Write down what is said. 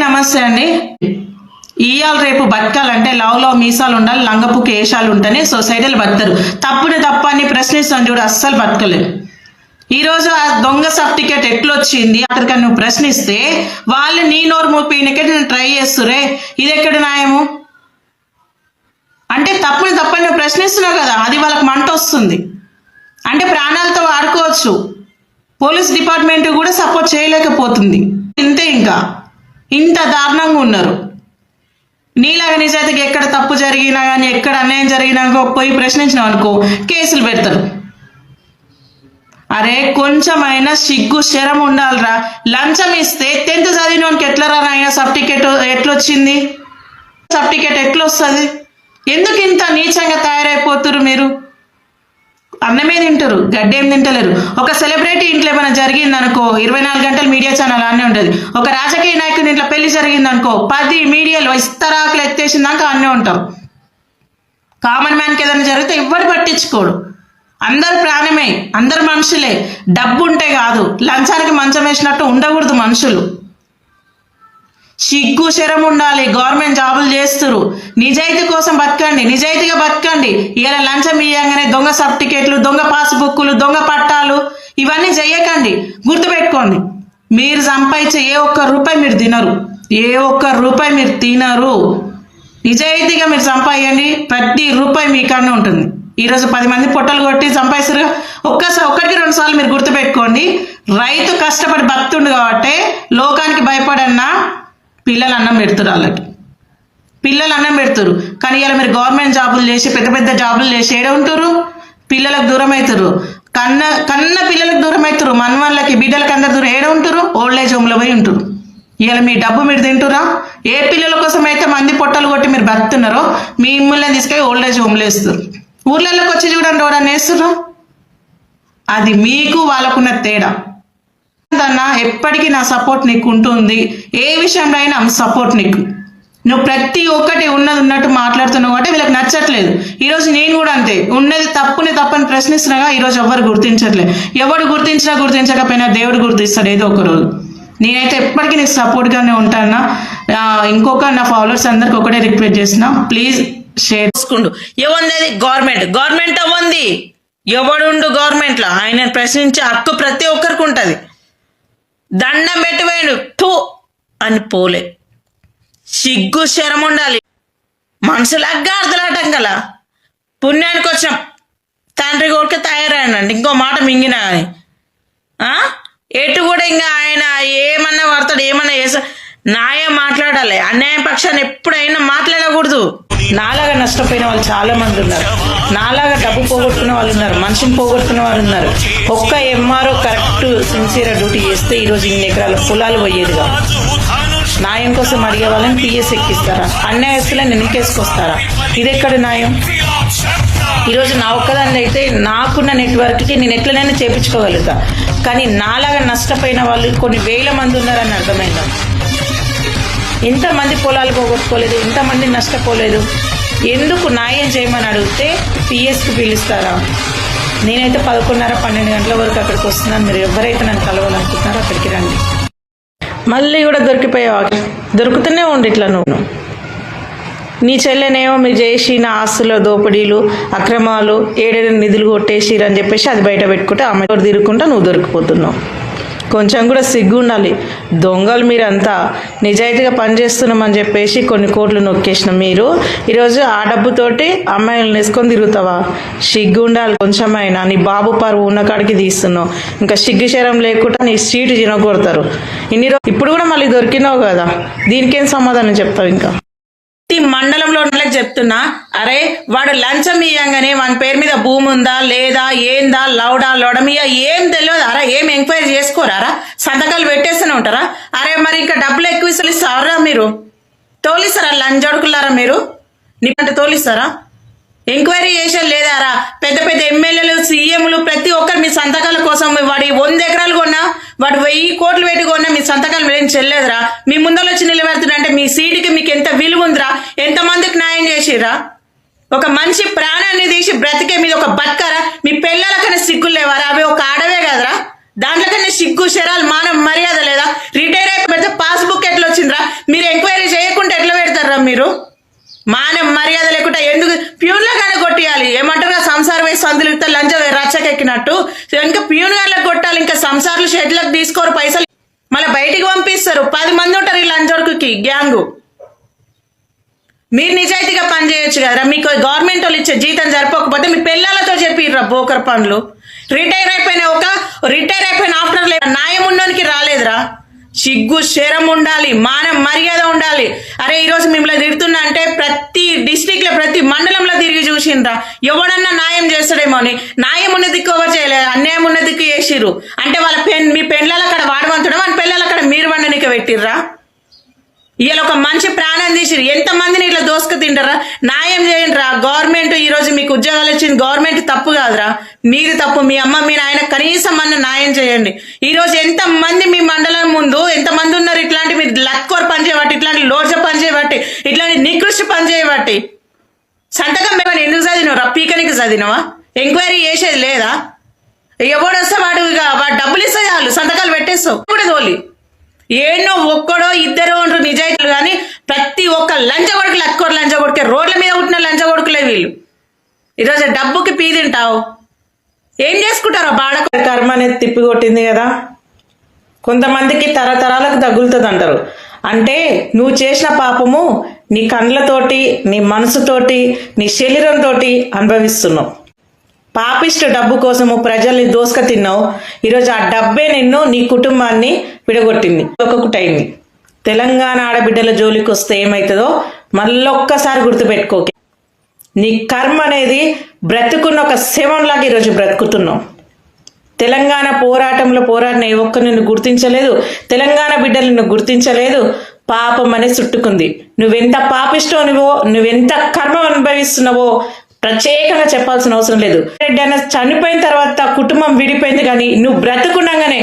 నమస్తే అండి. ఇయాల రేపు బతకాలంటే లవ్లో మీసాలు ఉండాలి లంగపుకి ఏషాలు ఉంటేనే సొసైటీలు బతకరు తప్పుని తప్ప అని ప్రశ్నిస్తాను చూడు అస్సలు బతకలేదు. ఈరోజు ఆ దొంగ సర్టిఫికేట్ ఎట్లొచ్చింది? అక్కడికి నువ్వు ప్రశ్నిస్తే వాళ్ళు నీ నోరు మూపినకే నేను ట్రై చేస్తురే ఇది ఎక్కడ న్యాయము? అంటే తప్పుని తప్పని నువ్వు ప్రశ్నిస్తున్నావు కదా అది వాళ్ళకి మంట వస్తుంది. అంటే ప్రాణాలతో ఆడుకోవచ్చు. పోలీస్ డిపార్ట్మెంట్ కూడా సపోర్ట్ చేయలేకపోతుంది. ఇంతే ఇంకా. ఇంత దారుణంగా ఉన్నారు. నీలాగా నిజాయితీగా ఎక్కడ తప్పు జరిగినా కానీ ఎక్కడ అన్యాయం జరిగినా పోయి ప్రశ్నించినావు అనుకో కేసులు పెడతారు. అరే కొంచెమైనా సిగ్గు శరం ఉండాలిరా. లంచం ఇస్తే టెన్త్ చదివినోనికి ఎట్లా రా నాయన? సర్టిఫికేట్ ఎట్లొచ్చింది? సర్టిఫికేట్ ఎట్లొస్తుంది? ఎందుకు ఇంత నీచంగా తయారైపోతురు మీరు? అన్నమే తింటారు గడ్డి ఏం తింటలేరు. ఒక సెలబ్రిటీ ఇంట్లో ఏమైనా జరిగింది అనుకో ఇరవై నాలుగు గంటలు మీడియా ఛానల్ అన్నీ ఉంటుంది. ఒక రాజకీయ నాయకుడి ఇంట్లో పెళ్ళి జరిగింది అనుకో పది మీడియాలో ఇస్తరాకులు ఎత్తేసిందాక అన్నీ ఉంటారు. కామన్ మ్యాన్కి ఏదైనా జరిగితే ఎవ్వరు పట్టించుకోడు. అందరు ప్రాణమే అందరు మనుషులే. డబ్బు ఉంటే కాదు లంచానికి మంచం వేసినట్టు ఉండకూడదు మనుషులు. సిగ్గు శరం ఉండాలి. గవర్నమెంట్ జాబులు చేస్తురు. నిజాయితీ కోసం బతకండి. నిజాయితీగా బతకండి. ఇలా లంచం ఇయ్యంగానే దొంగ సర్టిఫికేట్లు దొంగ పాస్బుక్లు దొంగ పట్టాలు ఇవన్నీ చెయ్యకండి గుర్తుపెట్టుకోండి. మీరు సంపాదించే ఏ ఒక్క రూపాయి మీరు తినరు. ఏ ఒక్క రూపాయి మీరు తినరు. నిజాయితీగా మీరు సంపాదించండి. ప్రతి రూపాయి మీకన్నా ఉంటుంది. ఈరోజు పది మంది పొట్టలు కొట్టి సంపాదిస్తారు. ఒక్కసారి ఒకటి రెండు సార్లు మీరు గుర్తుపెట్టుకోండి. రైతు కష్టపడి బతుండు కాబట్టి లోకానికి భయపడన్నా పిల్లలు అన్నం పెడుతురు వాళ్ళకి. పిల్లలు అన్నం పెడుతురు కానీ ఇలా మీరు గవర్నమెంట్ జాబులు చేసి పెద్ద పెద్ద జాబులు చేసి ఏడ ఉంటారు పిల్లలకు దూరం అవుతారు కన్న కన్న పిల్లలకు దూరం అవుతారు మనవాళ్ళకి బిడ్డలకి అందరు దూరం ఏడ ఉంటారు ఓల్డ్ ఏజ్ హోమ్లో పోయి ఉంటారు ఇలా మీ డబ్బు మీరు తింటురా ఏ పిల్లల కోసం అయితే మంది పొట్టలు కొట్టి మీరు బతున్నారో మీ మిమ్మల్ని తీసుకెళ్ళి ఓల్డ్ ఏజ్ హోమ్లో వేస్తారు ఊర్లలోకి వచ్చి చూడండి ఎవడన్నా వేస్తుర్రా? అది మీకు వాళ్ళకున్న తేడా. అన్న ఎప్పటికీ నా సపోర్ట్ నీకు ఉంటుంది. ఏ విషయంలో అయినా సపోర్ట్ నీకు. నువ్వు ప్రతి ఒక్కటి ఉన్నది ఉన్నట్టు మాట్లాడుతున్నావు అంటే వీళ్ళకి నచ్చట్లేదు. ఈరోజు నేను కూడా అంతే. ఉన్నది తప్పుని తప్పని ప్రశ్నిస్తున్నాగా ఈరోజు ఎవరు గుర్తించట్లేదు ఎవడు గుర్తించినా గుర్తించకపోయినా దేవుడు గుర్తిస్తాడు ఏదో ఒక రోజు. నేనైతే ఎప్పటికీ నీకు సపోర్ట్గానే ఉంటానా? ఇంకొక నా ఫాలోవర్స్ అందరికి ఒకటే రిక్వెస్ట్ చేసిన ప్లీజ్ షేర్ చేసుకుండు. ఏముంది గవర్నమెంట్ గవర్నమెంట్ అవ్వంది ఎవడుండు గవర్నమెంట్లో ఆయన ప్రశ్నించే హక్కు ప్రతి ఒక్కరికి ఉంటుంది. దండం పెట్టిపోయాడు. టూ అని పోలే. సిగ్గు శరం ఉండాలి. మనుషులగ్గా అర్థలాటం గల పుణ్యానికి వచ్చిన. తండ్రి కొడుకు తయారైనండి ఇంకో మాట మింగినా అని ఎటు కూడా ఇంకా ఆయన ఏమన్నా వాడతాడు ఏమన్నా చేస్తా నాయే మాట్లాడాలి. అన్యాయం పక్షాన్ని ఎప్పుడైనా మాట్లాడకూడదు. నాలాగా నష్టపోయిన వాళ్ళు చాలా మంది ఉన్నారు. నాలాగా డబ్బు పోగొట్టుకున్న వాళ్ళు ఉన్నారు. మనిషిని పోగొట్టుకున్న వాళ్ళు ఉన్నారు. ఒక్క ఎంఆర్ఓ కరెక్ట్ సిన్సియర్ డ్యూటీ చేస్తే ఈరోజు ఇన్ని ఎకరాల పొలాలు పోయేదిగా. న్యాయం కోసం అడిగే వాళ్ళని పిఎస్ ఎక్కిస్తారా? అన్యాయస్తులని ఎన్నికేసుకొస్తారా ఇది ఎక్కడ న్యాయం? ఈరోజు నా ఒక్కదాన్ని అయితే నాకున్న నెట్వర్క్కి నేను ఎట్లనైనా చేపించుకోగలుగుతా. కానీ నాలాగా నష్టపోయిన వాళ్ళు కొన్ని వేల మంది ఉన్నారని అర్థమైందా? ఎంతమంది పొలాలు పోగొట్టుకోలేదు ఎంతమంది నష్టపోలేదు. ఎందుకు న్యాయం చేయమని అడిగితే పిఎస్కి పిలుస్తారా? నేనైతే పదకొండున్నర పన్నెండు గంటల వరకు అక్కడికి వస్తున్నాను. మీరు ఎవరైతే నన్ను కలవాలనుకుంటున్నారో అక్కడికి రండి. మళ్ళీ కూడా దొరికిపోయావా దొరుకుతూనే ఉండి ఇట్లా నువ్వు. నీ చెల్లెనేమో మీరు చేసిన ఆస్తుల దోపిడీలు అక్రమాలు ఏడేడు నిధులు కొట్టేసిరని చెప్పేసి అది బయట పెట్టుకుంటే ఆమె తిరుగుకుంటా నువ్వు దొరికిపోతున్నావు. కొంచెం కూడా సిగ్గు ఉండాలి దొంగలు మీరంతా నిజాయితీగా పనిచేస్తున్నామని చెప్పేసి కొన్ని కోట్లు నొక్కేసిన మీరు. ఈరోజు ఆ డబ్బుతోటి అమ్మాయిలను వేసుకొని తిరుగుతావా? సిగ్గు ఉండాలి కొంచెమైనా. నీ బాబు పరువు ఉన్న కాడికి తీస్తున్నావు. ఇంకా సిగ్గు శరం లేకుండా నీ సీటు తినకొడతారు. ఇన్ని రోజు ఇప్పుడు కూడా మళ్ళీ దొరికినావు కదా. దీనికేం సమాధానం చెప్తావు ఇంకా ప్రతి మండలంలో ఉన్న వాళ్ళకి చెప్తున్నా అరే వాడు లంచం ఇయ్యంగానే వాని పేరు మీద భూమి ఉందా లేదా ఏందా లౌడా లొడమియా ఏం తెలియదు. అరా ఏం ఎంక్వైరీ చేసుకోరారా సంతకాలు పెట్టేస్తూనే ఉంటారా? అరే మరి ఇంకా డబ్బులు ఎక్కువ ఇస్తారా మీరు? తోలిస్తారా లంజడుకులారా మీరు? నీకంటే తోలిస్తారా? ఎంక్వైరీ చేసే లేదారా పెద్ద పెద్ద ఎమ్మెల్యేలు సీఎంలు ప్రతి ఒక్కరు మీ సంతకాల కోసం వాడి వంద ఎకరాలు కొన్నా వాడు వెయ్యి కోట్లు పెట్టి కొన్నా సంతకాలు మీరేం చెల్లేదురా. మీ ముందరొచ్చి నిలబెడుతుందంటే మీ సీటుకి మీకు ఎంత విలువ ఉందిరా? ఎంతమందికి న్యాయం చేసిరా ఒక మనిషి ప్రాణాన్ని తీసి బ్రతికే మీద ఒక బతకరా మీ పిల్లలకన్నా సిగ్గులు లేవారా? అవి ఒక ఆడవే కదరా. దాంట్లోకన్నా సిగ్గు శరాలు మానం మర్యాద లేదా? రిటైర్ అయిపోతే పాస్బుక్ ఎట్లా వచ్చిందిరా? మీరు ఎంక్వైరీ చేయకుండా ఎట్లా పెడతారా మీరు? మానం మర్యాద లేకుండా ఎందుకు? ప్యూన్లగానే కొట్టియాలి. ఏమంటారు కదా సంసార వయసు అందులో లంచ రచ్చకెక్కినట్టు. ఇంకా గారిలో కొట్టాలి. ఇంకా సంసార్లు షెడ్లకు తీసుకోరు పైసలు మళ్ళీ బయటికి పంపిస్తారు. పది మంది ఉంటారు ఈ లంచొడుకుకి గ్యాంగు. మీరు నిజాయితీగా పనిచేయొచ్చు కదా కదరా. మీకు గవర్నమెంట్ వాళ్ళు ఇచ్చే జీతం జరపకపోతే మీ పిల్లలతో చెప్పిర్రా బోకర్ పనులు. రిటైర్ అయిపోయిన ఒక రిటైర్ అయిపోయిన ఆఫ్టర్ న్యాయం ఉన్నోనికి రాలేదురా. సిగ్గు శరం ఉండాలి మానం మర్యాద ఉండాలి. అరే ఈరోజు మిమ్మల్ని తిడుతున్నా అంటే ప్రతి డిస్టిక్లో ప్రతి మండలంలో తిరిగి చూసిండ్రా. ఎవడన్నా న్యాయం చేస్తాడేమో అని. న్యాయం ఉన్న దిక్కు ఎవరు చేయలేదు. అన్యాయం ఉన్న దిక్కు చేసిర్రు. అంటే వాళ్ళ పెన్ మీ పెండ్లాలు అక్కడ వాడవంతుడు వాళ్ళ పిల్లలు అక్కడ మీరు వండనిక పెట్టిర్రా? ఇవాళ ఒక మంచి ప్రాణం తీసిరు. ఎంత మందిని ఇట్లా దోసుకు తింటారా? న్యాయం చేయండి రా గవర్నమెంట్ ఈ రోజు మీకు ఉద్యోగాలు ఇచ్చింది. గవర్నమెంట్ తప్పు కాదురా. మీది తప్పు. మీ అమ్మ మీ నాయన కనీసం అన్న న్యాయం చేయండి. ఈ రోజు ఎంత మంది మీ మండలం ముందు ఎంత మంది ఉన్నారు ఇట్లాంటి మీరు లక్కోర్ పని చేయబట్టి ఇట్లాంటి లోజ పని చేయబట్టి ఇట్లాంటి నికృష్టి పని చేయబట్టి సంతకం మేము ఎందుకు చదివినవరా? పీకనికి చదివినవా? ఎంక్వైరీ చేసేది లేదా? ఎవడు వస్తే వాడు ఇక వాడు డబ్బులు ఇస్తే చాలు. సంతకాలు పెట్టేస్తావు. కూడా తోలి. ఏనో ఒక్కడో ఇద్దరు ఉంటారు నిజాయితీలు కానీ ప్రతి ఒక్క లంచ కొడుకు లక్కోరు లంచ కొడుకే రోడ్ల మీద పుట్టిన లంచ కొడుకులే వీళ్ళు. ఈరోజు డబ్బుకి పీ తింటావు. ఏం చేసుకుంటారో బాడ కర్మ అనేది తిప్పి కొట్టింది కదా. కొంతమందికి తరతరాలకు తగులుతుంది అంటారు అంటే నువ్వు చేసిన పాపము నీ కండ్లతోటి నీ మనసుతోటి నీ శరీరంతో అనుభవిస్తున్నావు. పాపిష్ట డబ్బు కోసము ప్రజల్ని దోసుక తిన్నావు ఈరోజు ఆ డబ్బే నిన్ను నీ కుటుంబాన్ని విడగొట్టింది. ఒక్కొక్కటైంది. తెలంగాణ ఆడబిడ్డల జోలికి వస్తే ఏమవుతుందో మళ్ళొక్కసారి గుర్తుపెట్టుకోకే నీ కర్మ అనేది బ్రతుకున్న ఒక శవంలాగా ఈరోజు బ్రతుకుతున్నావు. తెలంగాణ పోరాటంలో పోరాడిన ఏ ఒక్క నిన్ను గుర్తించలేదు. తెలంగాణ బిడ్డలు నిన్ను గుర్తించలేదు. పాపం అనే చుట్టుకుంది. నువ్వెంత పాపిష్టోనివో నువ్వెంత కర్మ అనుభవిస్తున్నావో ప్రత్యేకంగా చెప్పాల్సిన అవసరం లేదు. రెడ్డి అన్న చనిపోయిన తర్వాత కుటుంబం విడిపోయింది కానీ నువ్వు బ్రతుకున్నాగానే